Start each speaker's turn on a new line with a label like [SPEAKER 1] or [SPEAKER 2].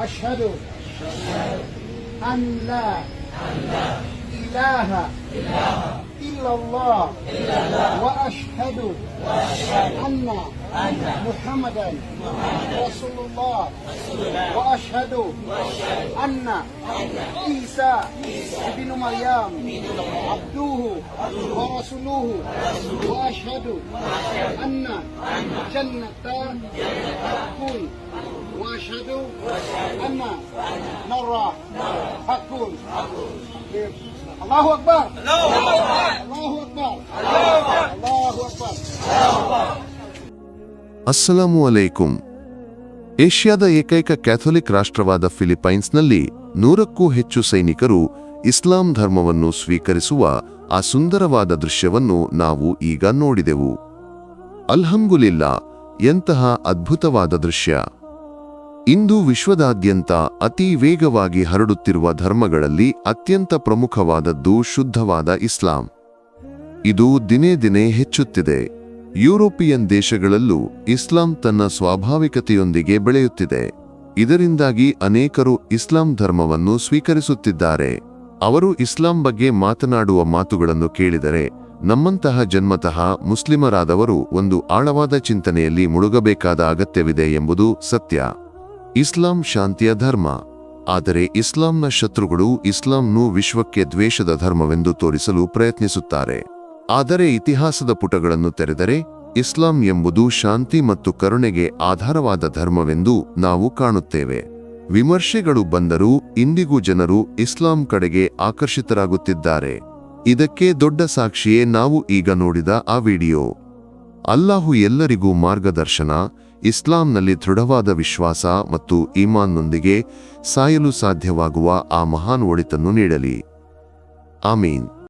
[SPEAKER 1] أشهد أن لا إله إلا الله وأشهد أن محمدا رسول الله وأشهد أن عيسى ابن مريم عبده ورسوله وأشهد أن جنة حق وأشهد أن نار حق الله أكبر الله أكبر الله أكبر
[SPEAKER 2] ಅಸ್ಸಲಾಮು ಅಲೈಕುಂ ಏಷ್ಯಾದ ಏಕೈಕ ಕ್ಯಾಥೋಲಿಕ್ ರಾಷ್ಟ್ರವಾದ ಫಿಲಿಪೈನ್ಸ್ನಲ್ಲಿ ನೂರಕ್ಕೂ ಹೆಚ್ಚು ಸೈನಿಕರು ಇಸ್ಲಾಂ ಧರ್ಮವನ್ನು ಸ್ವೀಕರಿಸುವ ಆ ಸುಂದರವಾದ ದೃಶ್ಯವನ್ನು ನಾವು ಈಗ ನೋಡಿದೆವು ಅಲ್ಹಂಗುಲಿಲ್ಲ ಎಂತಹ ಅದ್ಭುತವಾದ ದೃಶ್ಯ ಇಂದು ವಿಶ್ವದಾದ್ಯಂತ ಅತಿ ವೇಗವಾಗಿ ಹರಡುತ್ತಿರುವ ಧರ್ಮಗಳಲ್ಲಿ ಅತ್ಯಂತ ಪ್ರಮುಖವಾದದ್ದು ಶುದ್ಧವಾದ ಇಸ್ಲಾಂ. ಇದು ದಿನೇ ದಿನೇ ಹೆಚ್ಚುತ್ತಿದೆ. ಯುರೋಪಿಯನ್ ದೇಶಗಳಲ್ಲೂ ಇಸ್ಲಾಂ ತನ್ನ ಸ್ವಾಭಾವಿಕತೆಯೊಂದಿಗೆ ಬೆಳೆಯುತ್ತಿದೆ. ಇದರಿಂದಾಗಿ ಅನೇಕರು ಇಸ್ಲಾಂ ಧರ್ಮವನ್ನು ಸ್ವೀಕರಿಸುತ್ತಿದ್ದಾರೆ. ಅವರು ಇಸ್ಲಾಂ ಬಗ್ಗೆ ಮಾತನಾಡುವ ಮಾತುಗಳನ್ನು ಕೇಳಿದರೆ, ನಮ್ಮಂತಹ ಜನ್ಮತಃ ಮುಸ್ಲಿಮರಾದವರು ಒಂದು ಆಳವಾದ ಚಿಂತನೆಯಲ್ಲಿ ಮುಳುಗಬೇಕಾದ ಅಗತ್ಯವಿದೆ ಎಂಬುದು ಸತ್ಯ. ಇಸ್ಲಾಂ ಶಾಂತಿಯ ಧರ್ಮ. ಆದರೆ ಇಸ್ಲಾಂನ ಶತ್ರುಗಳು ಇಸ್ಲಾಂನು ವಿಶ್ವಕ್ಕೆ ದ್ವೇಷದ ಧರ್ಮವೆಂದು ತೋರಿಸಲು ಪ್ರಯತ್ನಿಸುತ್ತಾರೆ. ಆದರೆ ಇತಿಹಾಸದ ಪುಟಗಳನ್ನು ತೆರೆದರೆ, ಇಸ್ಲಾಂ ಎಂಬುದು ಶಾಂತಿ ಮತ್ತು ಕರುಣೆಗೆ ಆಧಾರವಾದ ಧರ್ಮವೆಂದು ನಾವು ಕಾಣುತ್ತೇವೆ. ವಿಮರ್ಶೆಗಳು ಬಂದರೂ ಇಂದಿಗೂ ಜನರು ಇಸ್ಲಾಂ ಕಡೆಗೆ ಆಕರ್ಷಿತರಾಗುತ್ತಿದ್ದಾರೆ. ಇದಕ್ಕೆ ದೊಡ್ಡ ಸಾಕ್ಷಿಯೇ ನಾವು ಈಗ ನೋಡಿದ ಆ ವಿಡಿಯೋ. ಅಲ್ಲಾಹು ಎಲ್ಲರಿಗೂ ಮಾರ್ಗದರ್ಶನ ಇಸ್ಲಾಂನಲ್ಲಿ ದೃಢವಾದ ವಿಶ್ವಾಸ ಮತ್ತು ಈಮಾನ್ನೊಂದಿಗೆ ಸಾಯಲು ಸಾಧ್ಯವಾಗುವ ಆ ಮಹಾನ್ ಒಳಿತನ್ನು ನೀಡಲಿ. ಆಮೀನ್.